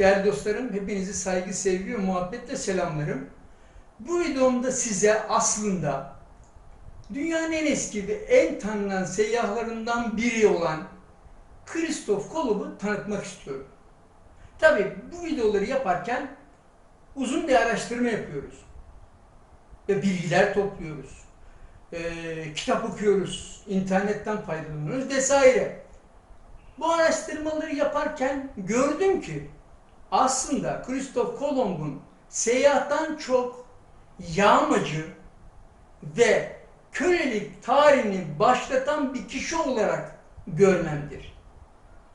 Değerli dostlarım, hepinizi saygı, sevgi ve muhabbetle selamlarım. Bu videomda size aslında dünyanın en eski ve en tanınan seyyahlarından biri olan Kristof Kolomb'u tanıtmak istiyorum. Tabi bu videoları yaparken uzun bir araştırma yapıyoruz. Ve bilgiler topluyoruz. Ee, kitap okuyoruz, internetten faydalanıyoruz vesaire. Bu araştırmaları yaparken gördüm ki aslında Kristof Kolomb'un seyahattan çok yağmacı ve kölelik tarihini başlatan bir kişi olarak görmemdir.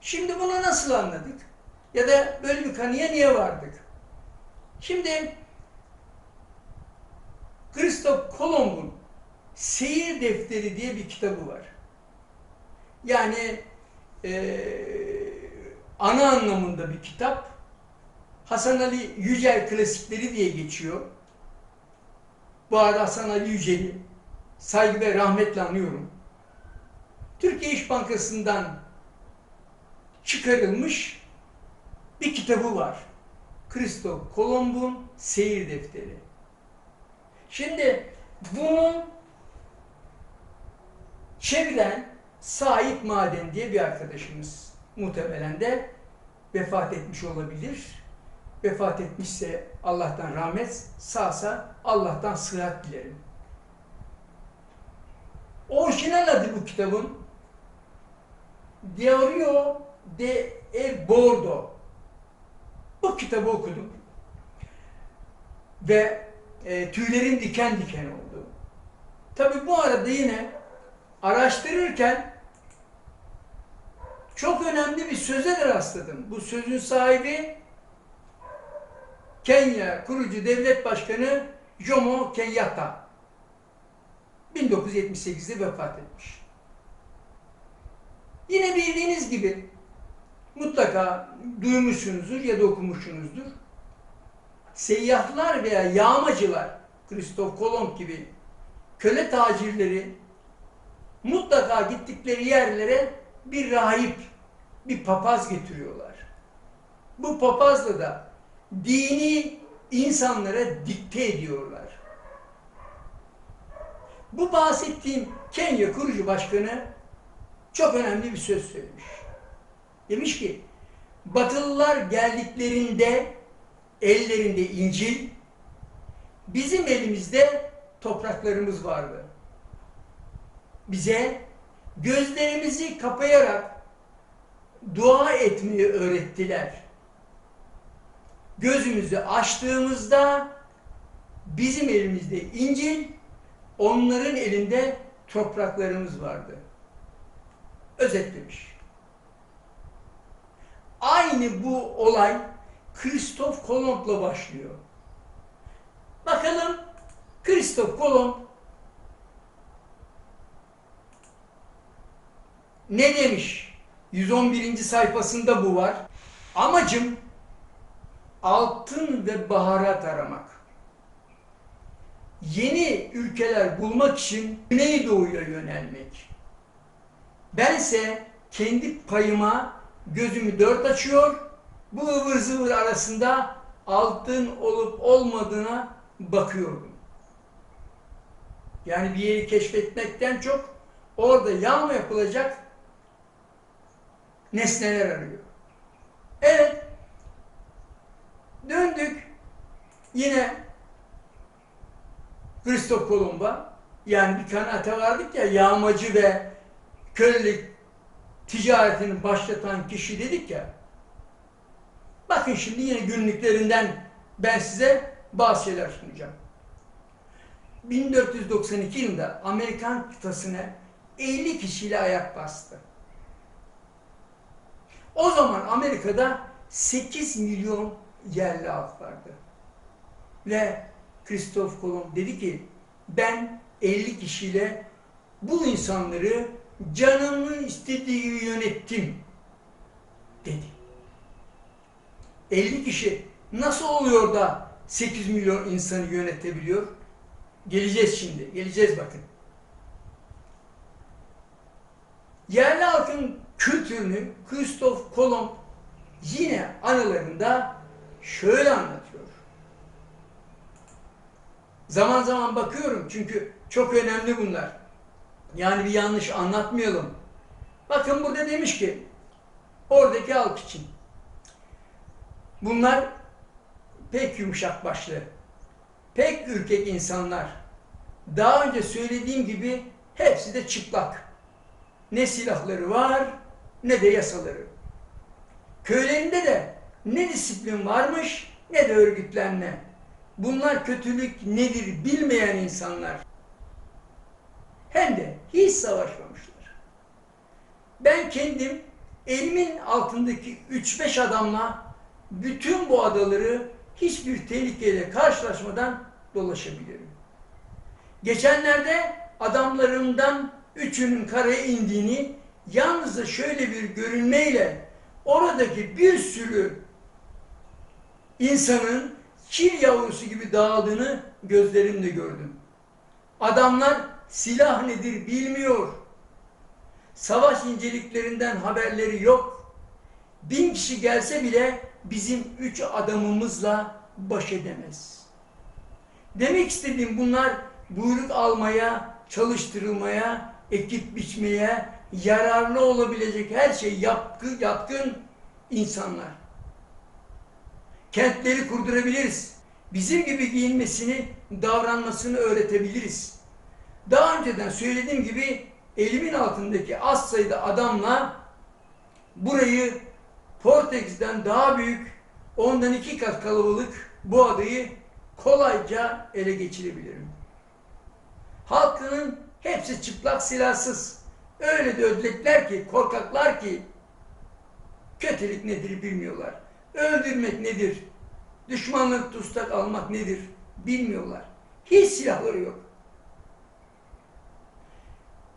Şimdi bunu nasıl anladık? Ya da böyle bir kanıya niye vardık? Şimdi Kristof Kolomb'un Seyir Defteri diye bir kitabı var. Yani e, ana anlamında bir kitap. Hasan Ali Yücel klasikleri diye geçiyor. Bu arada Hasan Ali Yücel'i saygı ve rahmetle anıyorum. Türkiye İş Bankası'ndan çıkarılmış bir kitabı var. Kristof Kolomb'un Seyir Defteri. Şimdi bunu çeviren Sait Maden diye bir arkadaşımız muhtemelen de vefat etmiş olabilir. Vefat etmişse Allah'tan rahmet, sağsa Allah'tan sıhhat dilerim. Orijinal adı bu kitabın Diario de El Bordo. Bu kitabı okudum. Ve e, tüylerim diken diken oldu. Tabi bu arada yine araştırırken çok önemli bir söze de rastladım. Bu sözün sahibi Kenya kurucu devlet başkanı Jomo Kenyatta. 1978'de vefat etmiş. Yine bildiğiniz gibi mutlaka duymuşsunuzdur ya da okumuşsunuzdur. Seyyahlar veya yağmacılar, Kristof Kolomb gibi köle tacirleri mutlaka gittikleri yerlere bir rahip, bir papaz getiriyorlar. Bu papazla da dini insanlara dikte ediyorlar. Bu bahsettiğim Kenya kurucu başkanı çok önemli bir söz söylemiş. Demiş ki, Batılılar geldiklerinde ellerinde İncil, bizim elimizde topraklarımız vardı. Bize gözlerimizi kapayarak dua etmeyi öğrettiler. Gözümüzü açtığımızda bizim elimizde İncil, onların elinde topraklarımız vardı. Özetlemiş. Aynı bu olay Kristof Kolomb'la başlıyor. Bakalım Kristof Kolomb ne demiş? 111. sayfasında bu var. Amacım altın ve baharat aramak. Yeni ülkeler bulmak için Güneydoğu'ya yönelmek. Bense kendi payıma gözümü dört açıyor, bu ıvır zıvır arasında altın olup olmadığına bakıyorum. Yani bir yeri keşfetmekten çok orada yağma yapılacak nesneler arıyor. Evet, döndük yine Kristof Kolomb'a yani bir kanaate vardık ya yağmacı ve kölelik ticaretini başlatan kişi dedik ya bakın şimdi yine günlüklerinden ben size bazı şeyler sunacağım. 1492 yılında Amerikan kıtasına 50 kişiyle ayak bastı. O zaman Amerika'da 8 milyon yerli halk vardı. Ve Kristof Kolomb dedi ki ben 50 kişiyle bu insanları canımın istediği gibi yönettim dedi. 50 kişi nasıl oluyor da 8 milyon insanı yönetebiliyor? Geleceğiz şimdi. Geleceğiz bakın. Yerli halkın kültürünü Kristof Kolomb yine anılarında şöyle anlatıyor. Zaman zaman bakıyorum çünkü çok önemli bunlar. Yani bir yanlış anlatmayalım. Bakın burada demiş ki oradaki halk için. Bunlar pek yumuşak başlı, pek ürkek insanlar. Daha önce söylediğim gibi hepsi de çıplak. Ne silahları var ne de yasaları. Köylerinde de ne disiplin varmış ne de örgütlenme. Bunlar kötülük nedir bilmeyen insanlar. Hem de hiç savaşmamışlar. Ben kendim elimin altındaki 3-5 adamla bütün bu adaları hiçbir tehlikeyle karşılaşmadan dolaşabilirim. Geçenlerde adamlarımdan üçünün karaya indiğini yalnızca şöyle bir görünmeyle oradaki bir sürü insanın çil yavrusu gibi dağıldığını gözlerimle gördüm. Adamlar silah nedir bilmiyor. Savaş inceliklerinden haberleri yok. Bin kişi gelse bile bizim üç adamımızla baş edemez. Demek istediğim bunlar buyruk almaya, çalıştırılmaya, ekip biçmeye, yararlı olabilecek her şey yapkı, yatkın insanlar. Kentleri kurdurabiliriz. Bizim gibi giyinmesini, davranmasını öğretebiliriz. Daha önceden söylediğim gibi elimin altındaki az sayıda adamla burayı Portekiz'den daha büyük, ondan iki kat kalabalık bu adayı kolayca ele geçirebilirim. Halkının hepsi çıplak silahsız. Öyle de ödlekler ki, korkaklar ki kötülük nedir bilmiyorlar. Öldürmek nedir? Düşmanlık tutsak almak nedir? Bilmiyorlar. Hiç silahları yok.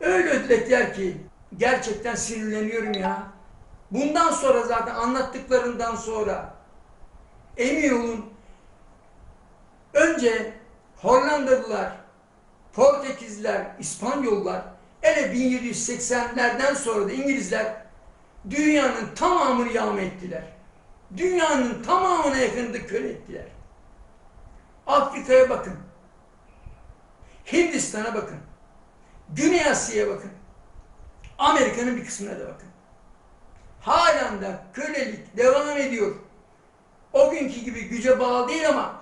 Öyle ödlekler ki gerçekten sinirleniyorum ya. Bundan sonra zaten anlattıklarından sonra emin olun önce Hollandalılar, Portekizliler, İspanyollar hele 1780'lerden sonra da İngilizler dünyanın tamamını yağma ettiler. Dünyanın tamamına yakınında köle ettiler. Afrika'ya bakın. Hindistan'a bakın. Güney Asya'ya bakın. Amerika'nın bir kısmına da bakın. Halen de kölelik devam ediyor. O günkü gibi güce bağlı değil ama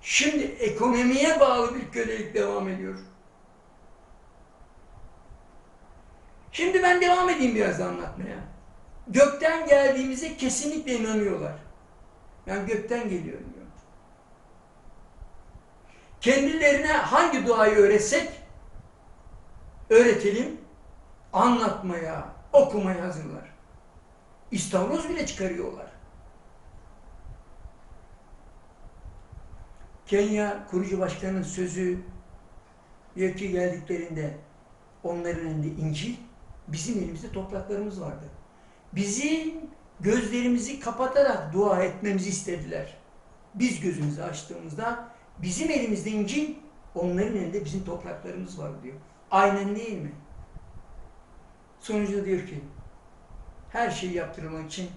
şimdi ekonomiye bağlı bir kölelik devam ediyor. Şimdi ben devam edeyim biraz anlatmaya. Gökten geldiğimize kesinlikle inanıyorlar. Ben gökten geliyorum diyor. Kendilerine hangi duayı öğretsek öğretelim, anlatmaya, okumaya hazırlar. İstavroz bile çıkarıyorlar. Kenya kurucu başkanının sözü diyor geldiklerinde onların elinde İncil, bizim elimizde topraklarımız vardı. Bizim gözlerimizi kapatarak dua etmemizi istediler. Biz gözümüzü açtığımızda bizim elimizde İncil, onların elinde bizim topraklarımız var diyor. Aynen değil mi? Sonuçta diyor ki her şeyi yaptırmak için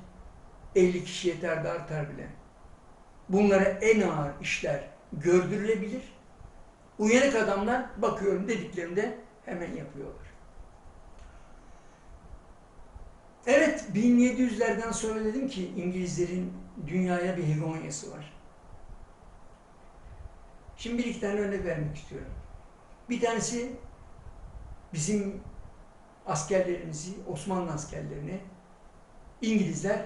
50 kişi yeter de artar bile. Bunlara en ağır işler gördürülebilir. Uyanık adamlar bakıyorum dediklerinde hemen yapıyorlar. Evet 1700'lerden sonra dedim ki İngilizlerin dünyaya bir hegemonyası var. Şimdi bir iki tane örnek vermek istiyorum. Bir tanesi bizim askerlerimizi, Osmanlı askerlerini İngilizler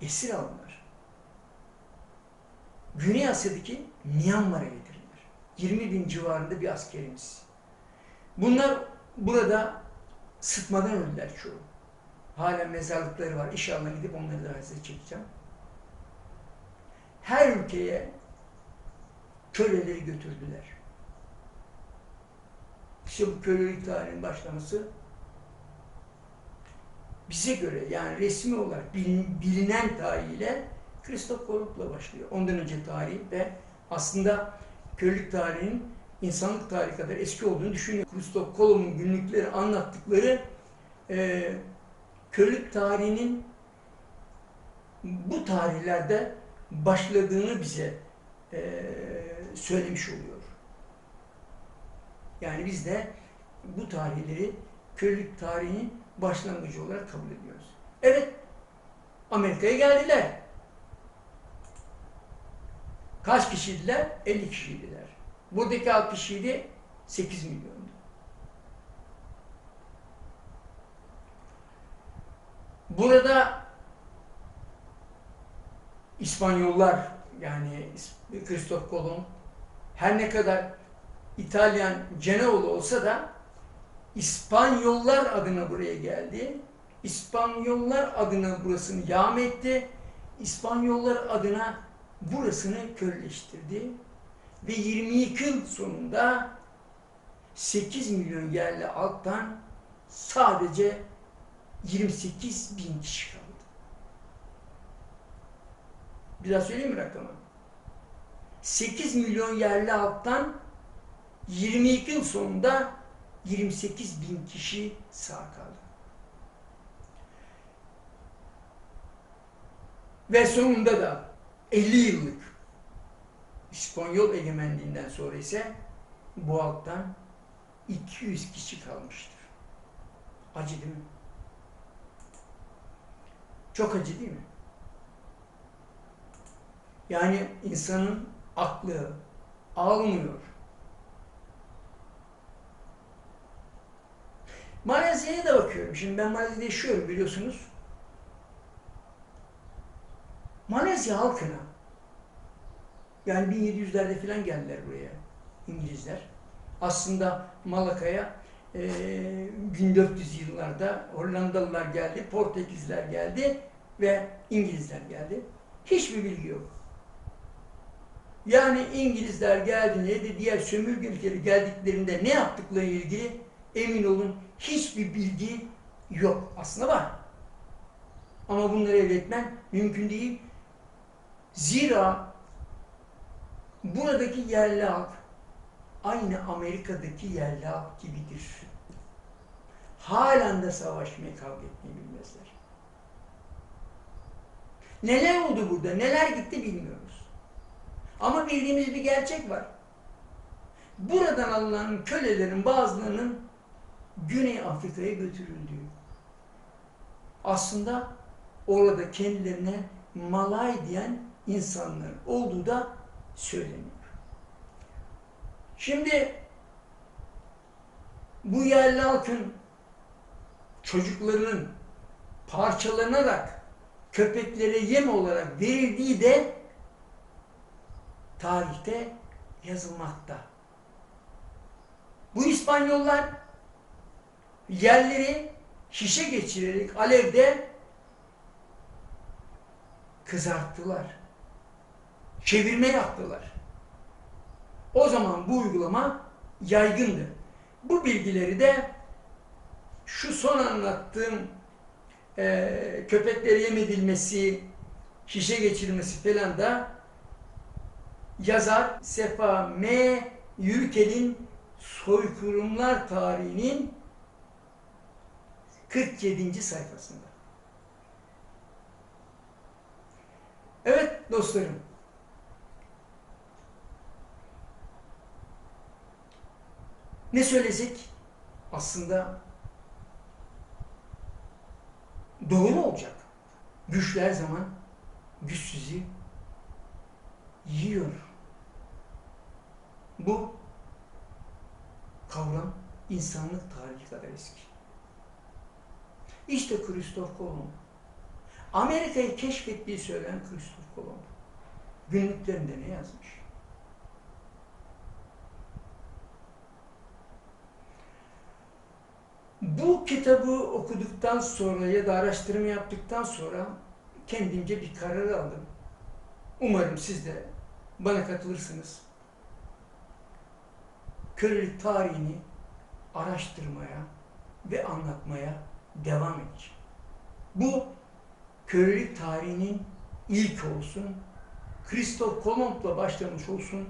esir aldılar. Güney Asya'daki Myanmar'a getirdiler. 20 bin civarında bir askerimiz. Bunlar burada sıtmadan öldüler çoğu. Hala mezarlıkları var. İnşallah gidip onları da size çekeceğim. Her ülkeye köleleri götürdüler. İşte bu kölelik tarihinin başlaması bize göre yani resmi olarak bilinen tarihiyle Kristof Kolomb'la başlıyor. Ondan önce tarih ve aslında kölelik tarihinin insanlık tarihi kadar eski olduğunu düşünüyor. Kristof Kolomb'un günlükleri anlattıkları e, kölelik tarihinin bu tarihlerde başladığını bize e, söylemiş oluyor. Yani biz de bu tarihleri köylük tarihinin başlangıcı olarak kabul ediyoruz. Evet, Amerika'ya geldiler. Kaç kişiydiler? 50 kişiydiler. Buradaki halk kişiydi 8 milyondu. Burada İspanyollar yani Kristof Kolomb her ne kadar İtalyan Ceneoğlu olsa da İspanyollar adına buraya geldi. İspanyollar adına burasını yağm etti. İspanyollar adına burasını kölleştirdi. Ve 22 yıl sonunda 8 milyon yerli alttan sadece 28 bin kişi kaldı. Bir daha söyleyeyim mi rakamı? 8 milyon yerli alttan 22 yıl sonunda 28 bin kişi sağ kaldı. Ve sonunda da 50 yıllık İspanyol egemenliğinden sonra ise bu halktan 200 kişi kalmıştır. Acı değil mi? Çok acı değil mi? Yani insanın aklı almıyor. Malezya'ya da bakıyorum. Şimdi ben Malezya'da yaşıyorum biliyorsunuz. Malezya halkına yani 1700'lerde falan geldiler buraya İngilizler. Aslında Malaka'ya 1400 yıllarda Hollandalılar geldi, Portekizler geldi ve İngilizler geldi. Hiçbir bilgi yok. Yani İngilizler geldiğinde de diğer sömürge ülkeleri geldiklerinde ne yaptıkları ilgili emin olun hiçbir bilgi yok. Aslında var. Ama bunları elde etmen mümkün değil. Zira buradaki yerli halk aynı Amerika'daki halk gibidir. Halen de savaşmayı, kavga etmeyi bilmezler. Neler oldu burada, neler gitti bilmiyoruz. Ama bildiğimiz bir gerçek var. Buradan alınan kölelerin bazılarının Güney Afrika'ya götürüldüğü. Aslında orada kendilerine Malay diyen insanlar olduğu da söyleniyor. Şimdi bu yerli halkın çocuklarının parçalanarak köpeklere yem olarak verildiği de tarihte yazılmakta. Bu İspanyollar yerleri şişe geçirerek alevde kızarttılar. Çevirme yaptılar. O zaman bu uygulama yaygındı. Bu bilgileri de şu son anlattığım e, köpeklere yem edilmesi, şişe geçirilmesi falan da yazar Sefa M. Yürükel'in soykırımlar tarihinin 47. sayfasında. Evet dostlarım. Ne söylesek aslında doğru olacak. Güçlü her zaman güçsüzü yiyor. Bu kavram insanlık tarihi kadar eski. İşte Kristof Kolomb. Amerika'yı keşfettiği söylenen Kristof Kolomb. Günlüklerinde ne yazmış? Bu kitabı okuduktan sonra ya da araştırma yaptıktan sonra kendimce bir karar aldım. Umarım siz de bana katılırsınız. Kölelik tarihini araştırmaya ve anlatmaya devam edeceğim. Bu kölelik tarihinin ilk olsun, Kristof Kolomb'la başlamış olsun,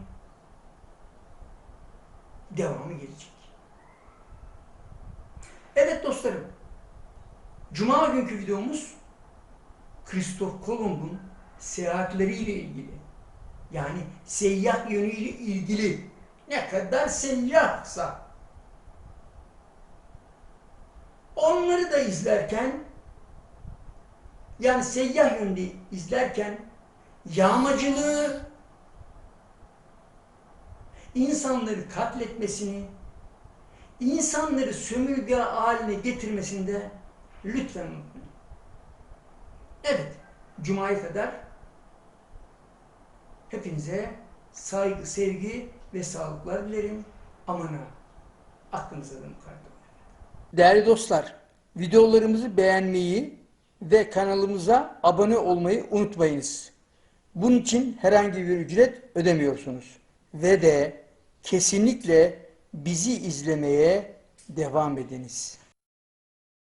devamı gelecek. Evet dostlarım, Cuma günkü videomuz Kristof Kolomb'un seyahatleriyle ilgili. Yani seyyah yönüyle ilgili. Ne kadar seyyahsa. Onları da izlerken yani seyyah yönünü izlerken yağmacılığı insanları katletmesini insanları sömürge haline getirmesinde lütfen. Evet, Cuma'ya kadar hepinize saygı, sevgi ve sağlıklar dilerim. Aman ha, aklınıza da mukaddem. Değerli dostlar, videolarımızı beğenmeyi ve kanalımıza abone olmayı unutmayınız. Bunun için herhangi bir ücret ödemiyorsunuz. Ve de kesinlikle bizi izlemeye devam ediniz.